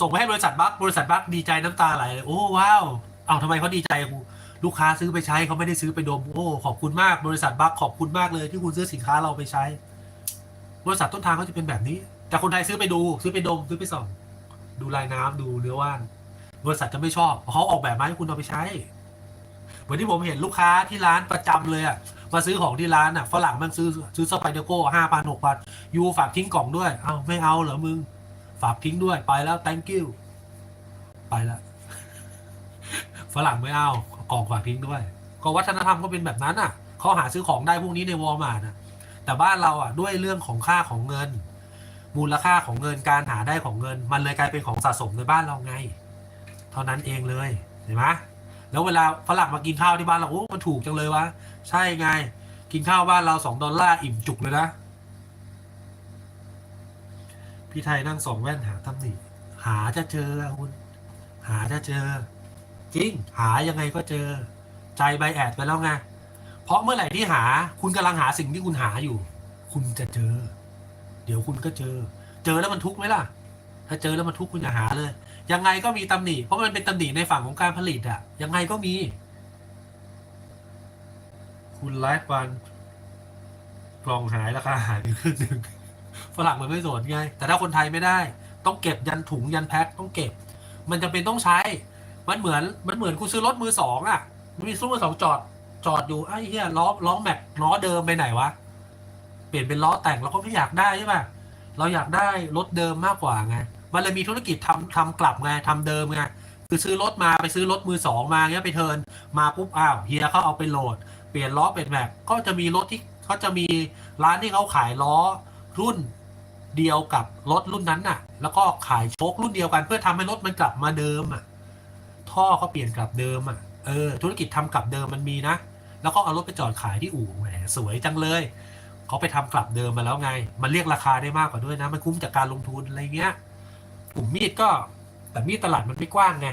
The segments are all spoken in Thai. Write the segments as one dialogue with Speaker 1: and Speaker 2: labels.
Speaker 1: ส่งไปให้บริษัทบัคบริษัทบัคดีใจน้ำตาไหลเลยโอ้ว้าวเอ้าทำไมเขาดีใจกูลูกค้าซื้อไปใช้เขาไม่ได้ซื้อไปดมโอ้ขอบคุณมากบริษัทบัคขอบคุณมากเลยที่คุณซื้อสินค้าเราไปใช้ บริษัทต้นทางเขาจะเป็นแบบนี้ แต่คนไทยซื้อไปดู ซื้อไปดมซื้อไปส่องดูลายน้ำดูเนื้อว่านบริษัทจะไม่ชอบเพราะเขาออกแบบมาให้คุณเอาไปใช้เหมือนที่ผมเห็นลูกค้าที่ร้านประจำเลยอะมาซื้อของที่ร้านอะฝรั่งมันซื้อซื้อสไปเดอร์โก้ห้าพันหกพันยูฝากทิ้งกล่องด้วย เอ้าไม่เอาเหรอมึง ฝากทิ้งด้วยไปแล้ว thank you ไปแล้วฝรั่งไม่เอากล่องฝากทิ้งด้วย ก็วัฒนธรรมก็เป็นแบบนั้นอะเขาหาซื้อของได้พวกนี้ในวอลมาร์ทอะแต่บ้านเราอะด้วยเรื่องของค่าของเงิน มูลค่าของเงินการหาได้ของเงิน มันเลยกลายเป็นของสะสมในบ้านเราไง เท่านั้นเองเลยเห็นไหมแล้วเวลาฝรั่งมากินข้าวที่บ้านเราโอ้มันถูกจังเลยวะใช่ไง กินข้าวบ้านเราสองดอลลาร์อิ่มจุกเลยนะ พี่ไทยนั่งสองแว่นหาตำหนิหาจะเจออะคุณ หาจะเจอ จริง หายังไงก็เจอ ใจใบแอดไปแล้วไงเพราะเมื่อไหร่ที่หา คุณกำลังหาสิ่งที่คุณหาอยู่ คุณจะเจอ เดี๋ยวคุณก็เจอ เจอแล้วมันทุกข์ไหมล่ะ ถ้าเจอแล้วมันทุกข์คุณอย่าหาเลย ยังไงก็มีตำหนิเพราะมันเป็นตำหนิในฝั่งของการผลิตอะยังไงก็มี คุณไลฟ์วันกล่องหายราคาหายไปครึ่งหนึ่ง ฝรั่งมันไม่สนไง แต่ถ้าคนไทยไม่ได้ ต้องเก็บยันถุงยันแพ็คต้องเก็บ มันจะเป็นต้องใช้ มันเหมือนมันเหมือนคุณซื้อรถมือสองอะมันมีซื้อมือสองจอดจอดอยู่ไอ้เหี้ยล้อล้อแม็กล้อเดิมไปไหนวะเปลี่ยนเป็นล้อแต่งเราก็ไม่อยากได้ใช่ป่ะเราอยากได้รถเดิมมากกว่าไงมันเลยมีธุรกิจทำทำกลับไงทำเดิมไงคือซื้อรถมาไปซื้อรถมือสองมาเงี้ยไปเทินมาปุ๊บอ้าวเฮียเขาเอาไปโหลด เปลี่ยนล้อเป็นแม็กก็จะมีรถที่เขาจะมีร้านที่เขาขายล้อ รุ่นเดียวกับรถรุ่นนั้นน่ะ แล้วก็ขายโชครุ่นเดียวกัน เพื่อทำให้รถมันกลับมาเดิมอะ ท่อเขาเปลี่ยนกลับเดิมอะ เออ ธุรกิจทำกลับเดิมมันมีนะ แล้วก็เอารถไปจอดขายที่อู่แหมสวยจังเลย เขาไปทำกลับเดิมมาแล้วไง มันเรียกราคาได้มากกว่าด้วยนะ มันคุ้มจากการลงทุนอะไรเงี้ย กลุ่มมีดก็แต่มีดตลาดมันไม่กว้างไง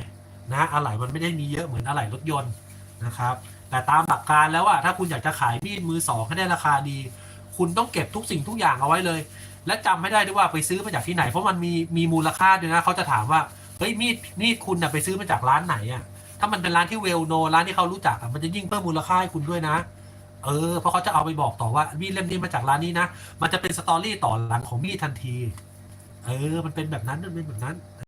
Speaker 1: นะอะไหล่มันไม่ได้มีเยอะเหมือนอะไหล่รถยนต์นะครับ แต่ตามหลักการแล้วอะถ้าคุณอยากจะขายมีดมือสองให้ได้ราคาดี คุณต้องเก็บทุกสิ่งทุกอย่างเอาไว้เลย และจำไม่ได้ด้วยว่าไปซื้อมาจากที่ไหน เพราะมันมีมีมูลค่าด้วยนะเขาจะถามว่าเฮ้ยมีดมีดคุณนะไปซื้อมาจากร้านไหนอะถ้ามันเป็นร้านที่เวลโนร้านที่เขารู้จักอะมันจะยิ่งเพิ่มมูลค่าให้คุณด้วยนะเออเพราะเขาจะเอาไปบอกต่อว่ามีดเล่มนี้มาจากร้านนี้นะมันจะเป็นสตอรี่ต่อหลังของมีดทันที เออ มันเป็นแบบนั้นมันเป็นแบบนั้น